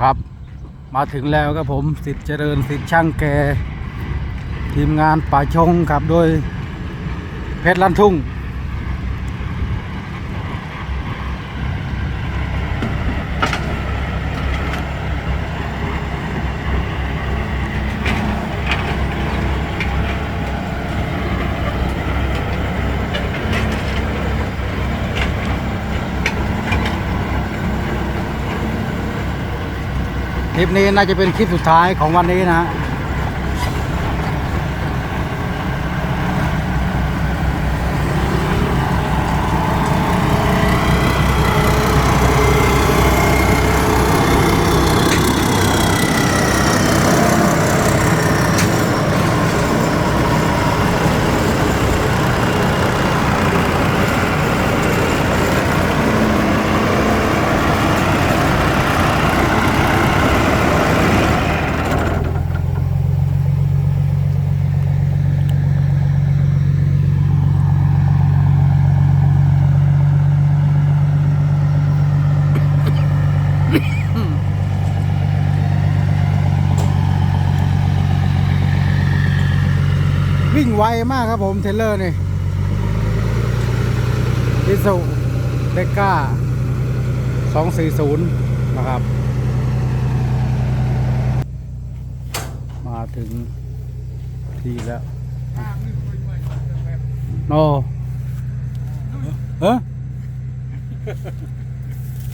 ครับ มาถึงแล้วครับผมสิทธิ์เจริญสิทธิ์ช่างแก ทีมงานป่าชงครับโดยเพชรลันทุ่ง คลิปนี้น่าจะเป็นคลิปสุดท้ายของวันนี้นะ วิ่งไวมากครับผมเทเลอร์นี่ดิสุเดก้า240 นะครับ มาถึงที่แล้วโนเออ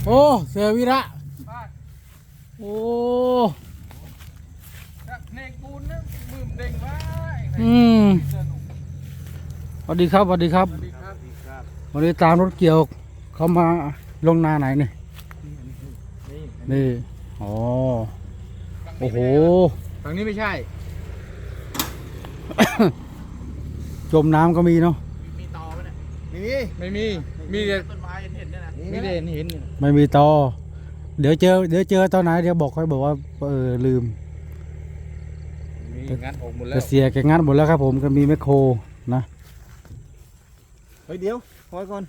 โอ้ เสวิระ โอ้ เนกปูนนะมือมเด้งไว้ อืมสวัสดีครับสวัสดีครับสวัสดีครับครับวันนี้ตามรถเกี่ยวเขามาลงนาไหนนี่นี่นี่อ๋อโอ้โหฝั่งนี้ไม่ใช่ จมน้ำก็มีเนาะมีตอไหมเนี่ยไม่มีไม่มีมีแต่ต้นไม้เห็นเนี่ยนะมีแต่เห็นเห็นเนี่ยไม่มีตอเดี๋ยวเจอเดี๋ยวเจอตอนไหนเดี๋ยวบอกค่อยบอกว่าเออลืม มีงัดออกหมดแล้แต่วเสียแกงัดหมดแล้วครับผมก็มีแมคโครนะ เฮ้ยเดี๋ยวคอยก่อน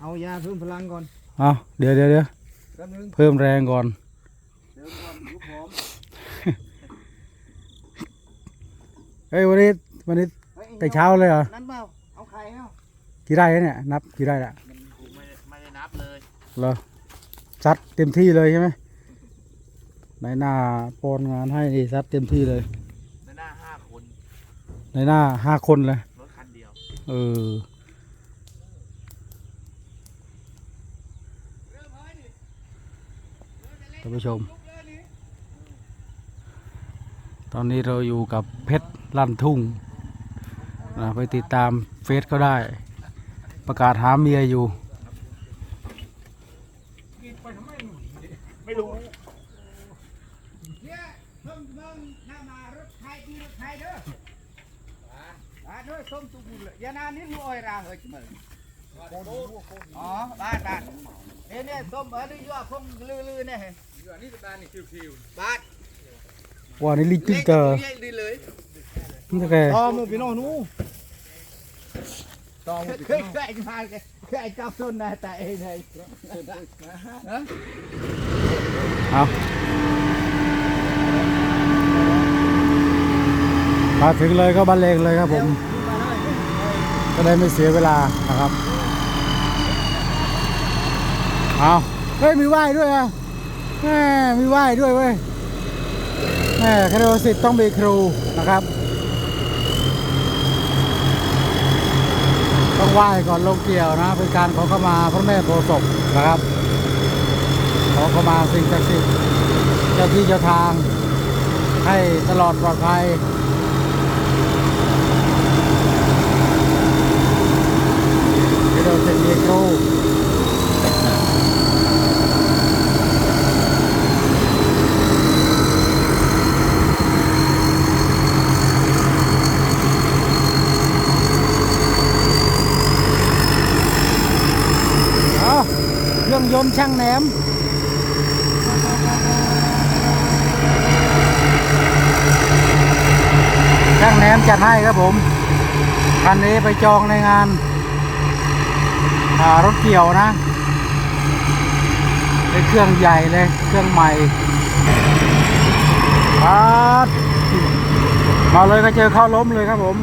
เอายาเพิ่มพลังก่อนเอาเดี๋ยวเดี๋ยวเดี๋ยวแป๊บนึงเพิ่มแรงก่อน เดี๋ยวก่อนยุบพร้อมเฮ้ยวันนี้วันนี้แต่เช้าเลยเหรอนั่นเปล่าเอาไข่เอากี่ไร่แล้วเนี่ยนับกี่ไร่ละมันกูไม่ได้ไม่ได้นับเลยเหรอซัดเต็มที่เลยใช่ไหมในหน้าปอนงานให้นี่ซัดเต็มที่เลย ในหน้าห้าคน ในหน้าห้าคนเลยรถคันเดียว เออท่านผู้ชม ตอนนี้เราอยู่กับเพชรลั่นทุ่งนะไปติดตามเฟซก็ได้ ประกาศหาเมียอยู่ ไม่รู้เนี่ยเพิ่งเบิ่งหน้ามารถไทยที่รถไทยเด้อ บ้านเด้อส้มตุกุลยานานี่รู้อ้อยราเฮ้ยจังเลยอ๋อบ้านบ้านเนี่ยเนี่ยส้มเออนี่ยั่วพงลือๆเนี่ยเห็นอยู่อันนี้ตานี่คิวบ้านว่านี่ลิจิเตอร์เล็กดีเลยนี่แกๆต่อมือพี่น้องนู้ต่อมือเคพี่ยน้องเคยมาเคยเคยจับต้นนะแต่เองเลยเอา มาถึงเลยก็บรรเลงเลยครับผม ก็ได้ไม่เสียเวลานะครับเอาเฮ้ยมีไหว้ด้วยอะแหมมีไหว้ด้วยเว้ยแหมคณะสิทธิ์ต้องมีครูนะครับ ต้องไหว้ก่อนลงเกี่ยวนะ เป็นการขอเข้ามาพระแม่โพธิ์ศพนะครับ ขอเข้ามาสิ่งศักดิ์สิทธิ์เจ้าที่เจ้าทางให้ตลอดปลอดภัย ที่เราจะมีครูเอาเค รื่องยนต์ช่างแหนมช่างแหนมจัดให้ครับผมคันนี้ไปจองในงานารถเกี่ยวนะในเป็นเครื่องใหญ่เลย เครื่องใหม่มาเลยก็เจอเข้าล้มเลยครับผม